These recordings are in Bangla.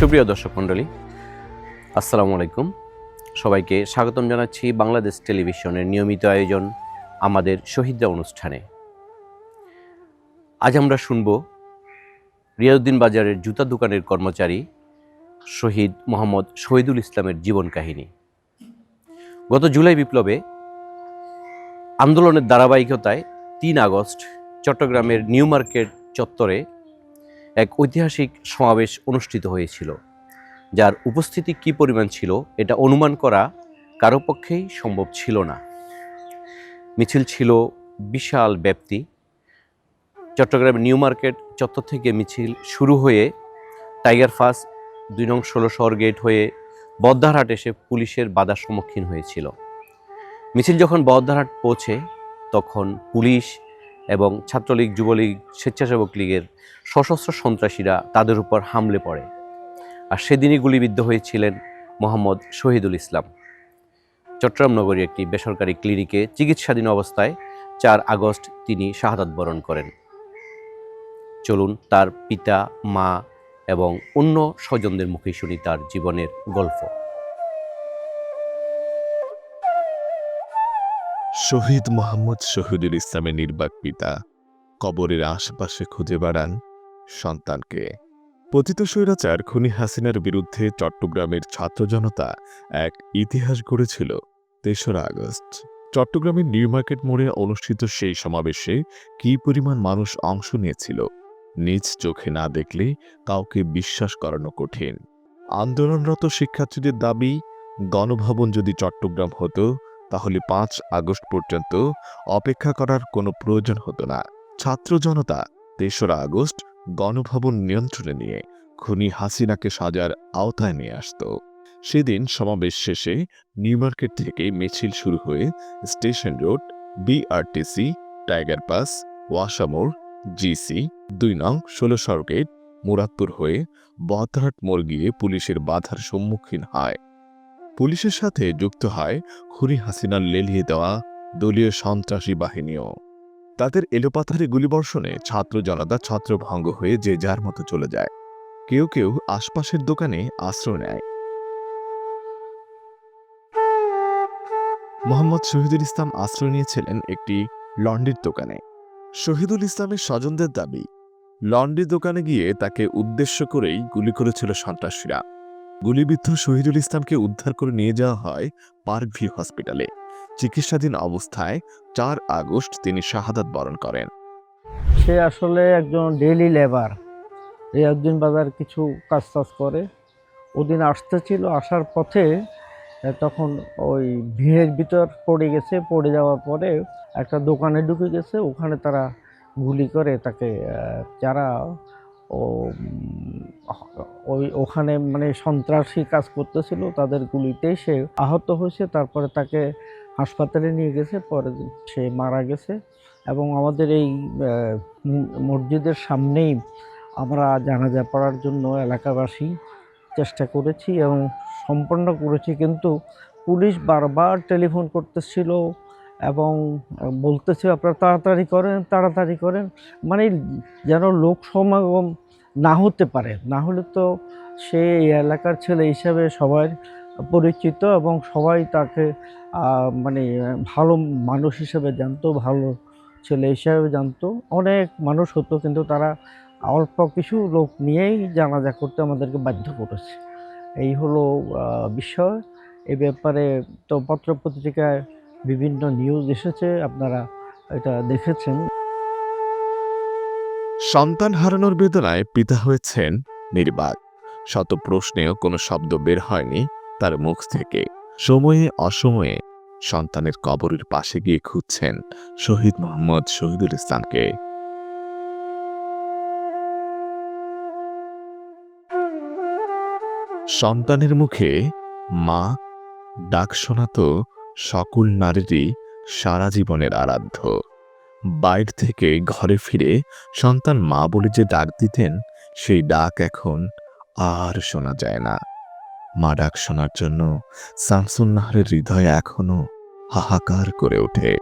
সুপ্রিয় দর্শক মণ্ডলী, আসসালামু আলাইকুম। সবাইকে স্বাগতম জানাচ্ছি বাংলাদেশ টেলিভিশনের নিয়মিত আয়োজন আমাদের শহীদরা অনুষ্ঠানে। আজ আমরা শুনব রিয়াউদ্দিন বাজারের জুতা দোকানের কর্মচারী শহীদ মোহাম্মদ শহীদুল ইসলামের জীবন কাহিনী। গত জুলাই বিপ্লবে আন্দোলনের ধারাবাহিকতায় তিন আগস্ট চট্টগ্রামের নিউ মার্কেট চত্বরে এক ঐতিহাসিক সমাবেশ অনুষ্ঠিত হয়েছিল, যার উপস্থিতি কী পরিমাণ ছিল এটা অনুমান করা কারও পক্ষেই সম্ভব ছিল না। মিছিল ছিল বিশাল ব্যাপ্তি। চট্টগ্রাম নিউ মার্কেট চত্বর থেকে মিছিল শুরু হয়ে টাইগার ফাস দুই নং ষোলো শহর গেট হয়ে বদ্দারহাট এসে পুলিশের বাধার সম্মুখীন হয়েছিল। মিছিল যখন বদ্দারহাট পৌঁছে, তখন পুলিশ এবং ছাত্রলীগ, যুবলীগ, স্বেচ্ছাসেবক লীগের সশস্ত্র সন্ত্রাসীরা তাদের উপর হামলে পড়ে। আর সেদিনই গুলিবিদ্ধ হয়েছিলেন মোহাম্মদ শহীদুল ইসলাম। চট্টগ্রাম নগরী একটি বেসরকারি ক্লিনিকে চিকিৎসাধীন অবস্থায় চার আগস্ট তিনি শাহাদাত বরণ করেন। চলুন তার পিতা, মা এবং অন্য স্বজনদের মুখে শুনি তার জীবনের গল্প। শহীদ মোহাম্মদ শহীদুল ইসলামের নির্বাক পিতা কবরের আশেপাশে খুঁজে বেড়ান সন্তানকে। পতিত স্বৈরাচার খুনি হাসিনার বিরুদ্ধে চট্টগ্রামের ছাত্র জনতা এক ইতিহাস গড়েছিল তেসরা আগস্ট। চট্টগ্রামের নিউ মার্কেট মোড়ে অনুষ্ঠিত সেই সমাবেশে কী পরিমাণ মানুষ অংশ নিয়েছিল নিজ চোখে না দেখলে কাউকে বিশ্বাস করানো কঠিন। আন্দোলনরত শিক্ষার্থীদের দাবি, গণভবন যদি চট্টগ্রাম হতো তাহলে পাঁচ আগস্ট পর্যন্ত অপেক্ষা করার কোনো প্রয়োজন হতো না। ছাত্র জনতা, তেসরা আগস্ট, গণভবন নিয়ন্ত্রণে নিয়ে খুনি হাসিনাকে সাজার আওতায় নিয়ে আসত। সেদিন সমাবেশ শেষে নিউ মার্কেট থেকে মিছিল শুরু হয়ে station road, BRTC, tiger pass ওয়াসামোড় GC, দুই নং ষোলো সরগেট মুরাদপুর হয়ে বহতারহাট মোড় গিয়ে পুলিশের বাধার সম্মুখীন হয়। পুলিশের সাথে যুক্ত হয় খুনি হাসিনার লেলিয়ে দেওয়া দলীয় সন্ত্রাসী বাহিনীও। তাদের এলোপাথারি গুলিবর্ষণে ছাত্র জনতা ছত্রভঙ্গ হয়ে যে যার মতো চলে যায়। কেউ কেউ আশপাশের দোকানে আশ্রয় নেয়। মোহাম্মদ শহীদুল ইসলাম আশ্রয় নিয়েছিলেন একটি লন্ড্রির দোকানে। শহীদুল ইসলামের স্বজনদের দাবি লন্ড্রি দোকানে গিয়ে তাকে উদ্দেশ্য করেই গুলি করেছিল সন্ত্রাসীরা। গুলিবিদ্ধ শহীদুল ইসলামকে উদ্ধার করে নিয়ে যাওয়া হয় পার্ক ভিউ হসপিটালে। চিকিৎসাধীন অবস্থায় চার আগস্ট তিনি শাহাদাত বরণ করেন। সে আসলে একজন ডেইলি লেবার রিয়াউদ্দিন বাজার কিছু কাজ টাজ করে। ওদিন আসতেছিল, আসার পথে তখন ওই ভিড়ের ভিতর পড়ে গেছে। পড়ে যাওয়ার পরে একটা দোকানে ঢুকে গেছে। ওখানে তারা গুলি করে তাকে যারা ও, ওই ওখানে মানে সন্ত্রাসী কাজ করতেছিল, তাদের গুলিতে সে আহত হয়েছে, তারপরে তাকে হাসপাতালে নিয়ে গেছে, পরে সে মারা গেছে। এবং আমাদের এই মসজিদের সামনেই আমরা জানাজা পড়ার জন্য এলাকাবাসী চেষ্টা করেছি এবং সম্পন্ন করেছি, কিন্তু পুলিশ বারবার টেলিফোন করতেছিল। এবং বলতেছে আপনারা তাড়াতাড়ি করেন তাড়াতাড়ি করেন। মানে যেন লোক সমাগম না হতে পারে। না হলে তো সে এলাকার ছেলে হিসাবে সবাই পরিচিত এবং সবাই তাকে মানে ভালো মানুষ হিসেবে জানতো, ভালো ছেলে হিসাবে জানতো। অনেক মানুষ হতো, কিন্তু তারা অল্প কিছু লোক নিয়েই জানাজা করতে আমাদেরকে বাধ্য করেছে। এই হলো বিষয়। এই ব্যাপারে তো পত্রপত্রিকায় বিভিন্ন নিউজ এসেছে, আপনারা এটা দেখেছেন। সন্তান হারানোর বেদনায় পিতা হয়েছেন নির্বাক। শত প্রশ্নেও কোনো শব্দ বের হয়নি তার মুখ থেকে। সময়ে অসময়ে সন্তানের কবরের পাশে গিয়ে খুঁজছেন শহীদ মোহাম্মদ শহীদুল ইসলামকে। সন্তানের মুখে মা, ডাক শোনাতো সকল নারীরই সারা জীবনের আরাধ্য। বাইর থেকে ঘরে ফিরে সন্তান মা বলে যে ডাক দিতেন, সেই ডাক এখন আর শোনা যায় না। মা ডাক শোনার জন্য শামসুন্নাহারের হৃদয় এখনও হাহাকার করে ওঠে।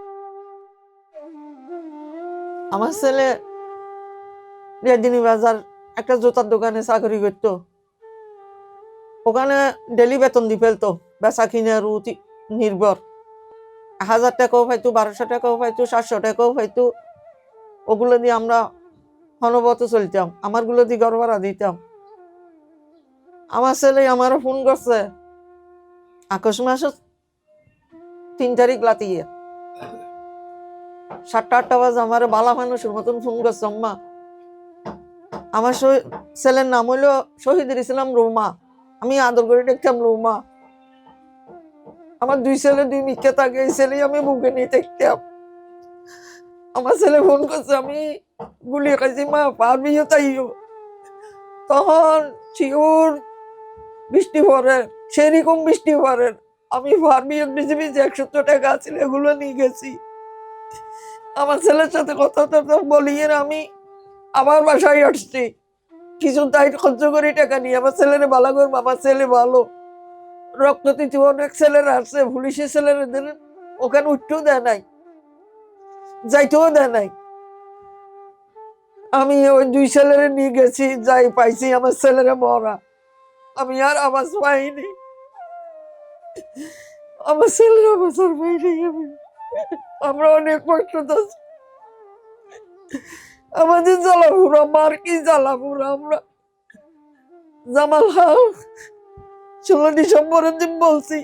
আমার ছেলে বাজার একটা জুতার দোকানে চাকরি করতো। ওখানে ডেলি বেতন দি ফেলতো, বেচা কিনার উতি- নির্ভর। হাজার টাকাও পাইতো, বারোশো টাকাও পাইতো, সাতশো টাকাও পাইতো। ওগুলো দিয়ে আমরা হনবত চলতাম, আমারগুলো দিয়ে ভাড়া দিতাম। আমার ছেলে আমার ফোন করছে আকস্ম মাসে তিন তারিখ লাতিয়ে সাতটা আটটা বাজে আমার বালা মানুষের মতন ফোন করছে, আম্মা। আমার ছেলের নাম হইল শহীদ ইসলাম রৌমা। আমি আদর করে দেখতাম রৌমা। আমার দুই ছেলে, দুই মিথ্যা থাকে এই ছেলেই আমি বুকে নিয়ে দেখতাম আমার ছেলে ফোন করছে, আমি গুলি খাইছি, মা পারবিও তখন শিওর বৃষ্টি পড়ে, সেরকম বৃষ্টি পড়ে, আমি ফার্মিও বেশি বেশি একশো টাকা আছে, এগুলো নিয়ে গেছি। আমার ছেলের সাথে কথা টথা বলিয়ে আমি আমার বাসায় আসছি। কিছু তাই খরচ করি টাকা নিয়ে, আমার ছেলের ভালো করব, আমার ছেলে ভালো। রক্ত দিতে অনেক ছেলেরা আসছে পুলিশের ছেলেরা দেন ওখানে উঠতেও দেয় নাই, যাইতেও দেয় নাই। আমি ওই দুই ছেলেরে নিয়ে গেছি, যাই পাইছি, আমার ছেলেরা মরা। আমি আর আওয়াজ পাইনি। আমার ছেলের আর পাইনি আমি আমরা অনেক কষ্ট আমাদের জ্বালাপুরা মার কি জ্বালাপুরা আমরা? জামাল হাও ষোলো ডিসেম্বরের দিন বলছি।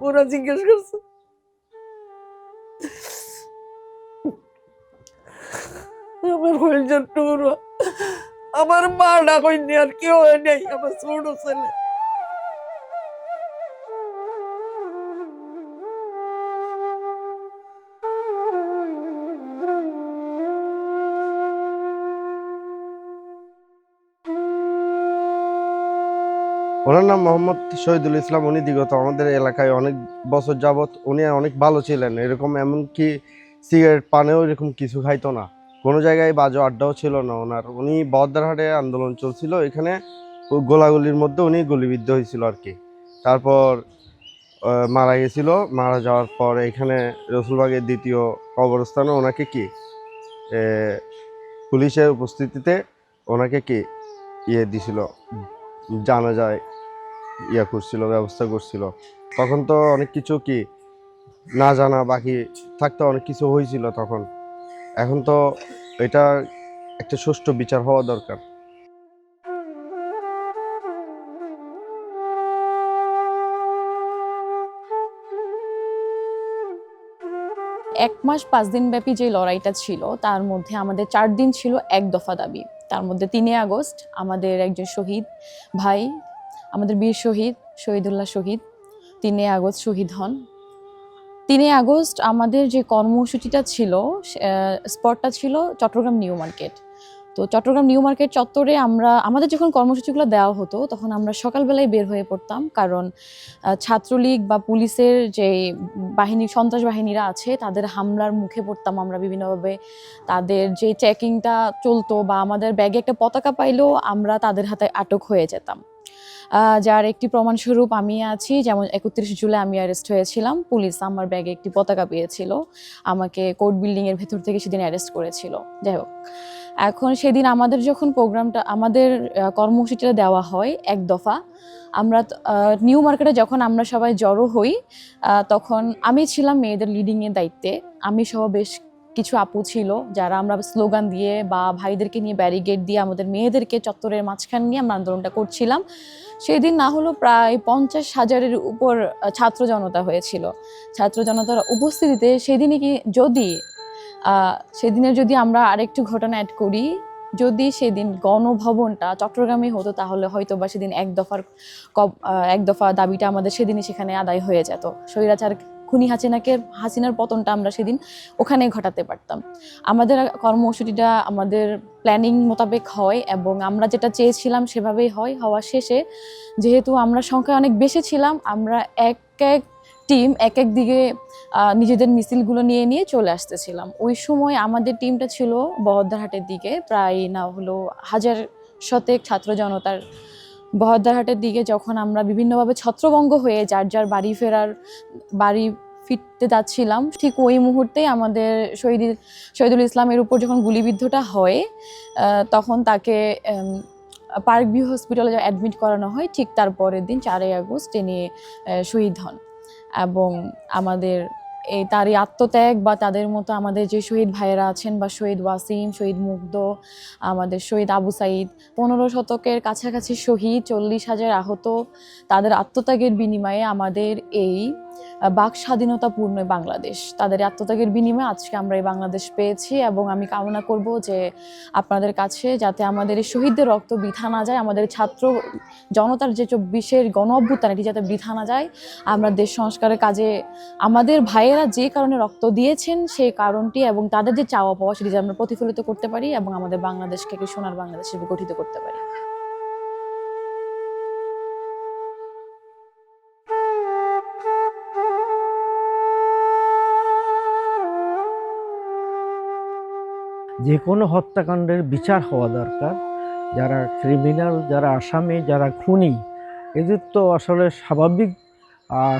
ওরা জিজ্ঞেস করছে। আমার হইল আমার মা ডাকইনি আর কেউ নাই, আমার ছোট ছেলে। ওনার নাম মোহাম্মদ শহীদুল ইসলাম। উনি দিগত আমাদের এলাকায় অনেক বছর যাবৎ উনি অনেক ভালো ছিলেন। এরকম এমনকি সিগারেট পানেও এরকম কিছু খাইতো না। কোনো জায়গায় বাজে আড্ডাও ছিল না ওনার। উনি বদ্দারহাটে আন্দোলন চলছিল। এখানে গোলাগুলির মধ্যে উনি গুলিবিদ্ধ হয়েছিল আর কি। তারপর মারা গেছিল। মারা যাওয়ার পর এখানে রসুলবাগের দ্বিতীয় কবরস্থানে ওনাকে কি? পুলিশের উপস্থিতিতে ওনাকে কি ইয়ে দিছিল? জানা যায় ইয়া করছিল, ব্যবস্থা করছিল। তখন তো অনেক কিছু কি না জানা, বাকি থাকতে অনেক কিছু হয়েছিল তখন। এখন তো এটা একটা সুষ্ঠু বিচার হওয়া দরকার। এক মাস পাঁচ দিন ব্যাপী যে লড়াইটা ছিল, তার মধ্যে আমাদের চার দিন ছিল এক দফা দাবি। তার মধ্যে তিনে আগস্ট আমাদের একজন শহীদ ভাই আমাদের বীর শহীদ, শহীদুল্লাহ শহীদ, তিনে আগস্ট শহীদ হন। তিনে আগস্ট আমাদের যে কর্মসূচিটা ছিল স্পটটা ছিল চট্টগ্রাম নিউ মার্কেট। তো চট্টগ্রাম নিউ মার্কেট চত্বরে আমরা, আমাদের যখন কর্মসূচিগুলো দেওয়া হতো, তখন আমরা সকালবেলায় বের হয়ে পড়তাম। কারণ ছাত্রলীগ বা পুলিশের যে বাহিনী, সন্ত্রাস বাহিনীরা আছে, তাদের হামলার মুখে পড়তাম আমরা বিভিন্নভাবে। তাদের যে চেকিংটা চলতো বা আমাদের ব্যাগে একটা পতাকা পাইলেও আমরা তাদের হাতে আটক হয়ে যেতাম। যার একটি প্রমাণস্বরূপ আমি আছি। যেমন একত্রিশ জুলাই আমি অ্যারেস্ট হয়েছিলাম। পুলিশ আমার ব্যাগে একটি পতাকা পেয়েছিল। আমাকে কোর্ট বিল্ডিংয়ের ভেতর থেকে সেদিন অ্যারেস্ট করেছিল। যাই হোক, এখন সেদিন আমাদের যখন প্রোগ্রামটা, আমাদের কর্মসূচিটা দেওয়া হয় এক দফা, আমরা নিউ মার্কেটে যখন আমরা সবাই জড়ো হই তখন আমি ছিলাম মেয়েদের লিডিংয়ের দায়িত্বে। আমি সহ বেশ কিছু আপু ছিল যারা আমরা স্লোগান দিয়ে বা ভাইদেরকে নিয়ে ব্যারিগেড দিয়ে আমাদের মেয়েদেরকে চত্বরের মাঝখান নিয়ে আমরা আন্দোলনটা করছিলাম। সেদিন না হলো প্রায় পঞ্চাশ হাজারের উপর ছাত্র জনতা হয়েছিল। ছাত্র জনতার উপস্থিতিতে সেদিনই কি যদি সেদিনের যদি আমরা আরেকটু ঘটনা অ্যাড করি, যদি সেদিন গণভবনটা চট্টগ্রামে হতো, তাহলে হয়তো বা সেদিন এক দফার এক দফা দাবিটা আমাদের সেদিনই সেখানে আদায় হয়ে যেত। স্বৈরাচার খুনি হাসিনাকে, হাসিনার পতনটা আমরা সেদিন ওখানে ঘটাতে পারতাম। আমাদের কর্মসূচিটা আমাদের প্ল্যানিং মোতাবেক হয় এবং আমরা যেটা চেয়েছিলাম সেভাবেই হয়। হওয়া শেষে যেহেতু আমরা সংখ্যায় অনেক বেশি ছিলাম, আমরা এক এক টিম এক এক দিকে নিজেদের মিছিলগুলো নিয়ে নিয়ে চলে আসতেছিলাম। ওই সময় আমাদের টিমটা ছিল বহদ্দারহাটের দিকে। প্রায় না হলো হাজার শতেক ছাত্র জনতার বহদ্দারহাটের দিকে যখন আমরা বিভিন্নভাবে ছত্রভঙ্গ হয়ে যার যার বাড়ি ফেরার, বাড়ি ফিরতে যাচ্ছিলাম, ঠিক ওই মুহূর্তেই আমাদের শহীদ, শহীদুল ইসলামের উপর যখন গুলিবিদ্ধটা হয় তখন তাকে পার্ক ভিউ হসপিটালে অ্যাডমিট করানো হয়, ঠিক তার পরের দিন চারই আগস্ট তিনি শহীদ হন। এবং আমাদের এই তারই আত্মত্যাগ বা তাদের মতো আমাদের যে শহীদ ভাইয়েরা আছেন বা শহীদ ওয়াসিম, শহীদ মুগ্ধ, আমাদের শহীদ আবু সাইদ, পনেরো শতকের কাছাকাছি শহীদ, চল্লিশ হাজার আহত, তাদের আত্মত্যাগের বিনিময়ে আমাদের এই বাক স্বাধীনতাপূর্ণ বাংলাদেশ। তাদের আত্মত্যাগের বিনিময়ে আজকে আমরা এই বাংলাদেশ পেয়েছি এবং আমি কামনা করব যে আপনাদের কাছে যাতে আমাদের এই শহীদদের রক্ত বৃথা না যায়, আমাদের ছাত্র জনতার যে চব্বিশের গণ অভ্যুত্থান, এটি যাতে বৃথা না যায়, আমরা দেশ সংস্কারের কাজে আমাদের ভাইয়েরা যে কারণে রক্ত দিয়েছেন সেই কারণটি এবং তাদের যে চাওয়া পাওয়া সেটি আমরা প্রতিফলিত করতে পারি এবং আমাদের বাংলাদেশকে একটি সোনার বাংলাদেশ হিসেবে গঠিত করতে পারি। যে কোনো হত্যাকাণ্ডের বিচার হওয়া দরকার। যারা ক্রিমিনাল যারা আসামি, যারা খুনি, এদের তো আসলে স্বাভাবিক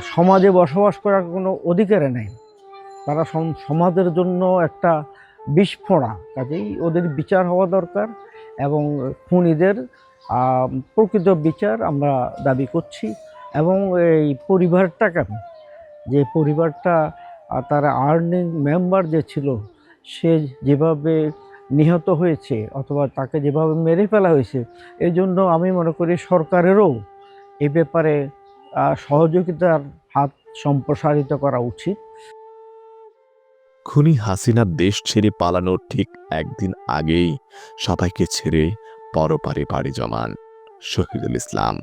সমাজে বসবাস করার কোনো অধিকারে নেই। তারা সম- সমাজের জন্য একটা বিস্ফোড়া কাজেই ওদের বিচার হওয়া দরকার এবং খুনিদের প্রকৃত বিচার আমরা দাবি করছি এবং এই পরিবারটাকে যে পরিবারটা তারা আর্নিং মেম্বার যে ছিল, সে যেভাবে নিহত হয়েছে অথবা তাকে যেভাবে মেরে ফেলা হয়েছে এই জন্য আমি মনে করি সরকারেরও এ ব্যাপারে সহযোগিতার হাত সম্প্রসারিত করা উচিত। খুনি হাসিনা দেশ ছেড়ে পালানোর ঠিক একদিন আগেই সবাইকে ছেড়ে পরপারে পাড়ি জমান শহীদুল ইসলাম।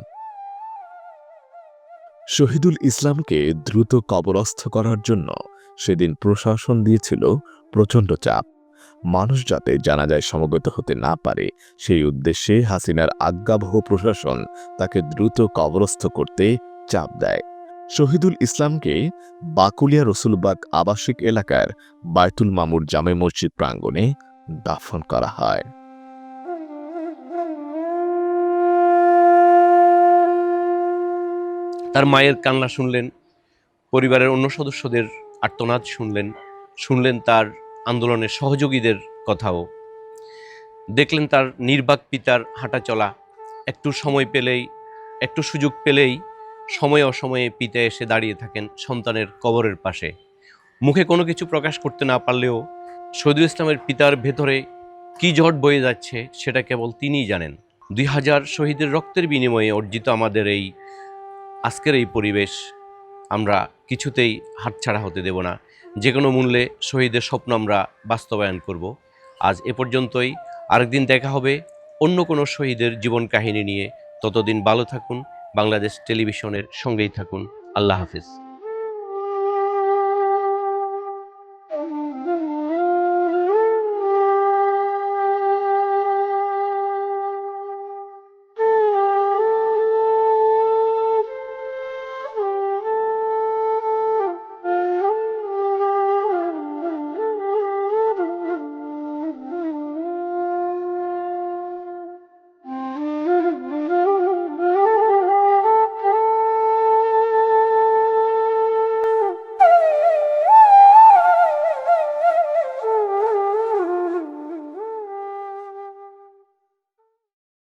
শহীদুল ইসলামকে দ্রুত কবরস্থ করার জন্য সেদিন প্রশাসন দিয়েছিল প্রচণ্ড চাপ। মানুষ যাতে জানাজায় সমবেত হতে না পারে, সেই উদ্দেশ্যে হাসিনার আজ্ঞাবহ প্রশাসন তাকে দ্রুত কবরস্থ করতে চাপ দেয়। শহীদুল ইসলামকে বাকুলিয়া রসুলবাগ আবাসিক এলাকার বায়তুল মামুর জামে মসজিদ প্রাঙ্গণে দাফন করা হয়। তার মায়ের কান্না শুনলেন, পরিবারের অন্য সদস্যদের আর্তনাদ শুনলেন শুনলেন তার আন্দোলনের সহযোগীদের কথাও। দেখলেন তার নির্বাক পিতার হাঁটা চলা একটু সময় পেলেই, একটু সুযোগ পেলেই সময় অসময়ে পিতা এসে দাঁড়িয়ে থাকেন সন্তানের কবরের পাশে। মুখে কোনো কিছু প্রকাশ করতে না পারলেও শহীদুল ইসলামের পিতার ভেতরে কি জট বয়ে যাচ্ছে সেটা কেবল তিনিই জানেন। দুই হাজার শহীদের রক্তের বিনিময়ে অর্জিত আমাদের এই আজকের এই পরিবেশ আমরা কিছুতেই হাতছাড়া হতে দেব না। যে কোনো মূল্যে শহীদের স্বপ্ন আমরা বাস্তবায়ন করব। আজ এ পর্যন্তই। আরেকদিন দেখা হবে অন্য কোনো শহীদের জীবন কাহিনী নিয়ে। ততদিন ভালো থাকুন। বাংলাদেশ টেলিভিশনের সঙ্গেই থাকুন। আল্লাহ হাফিজ।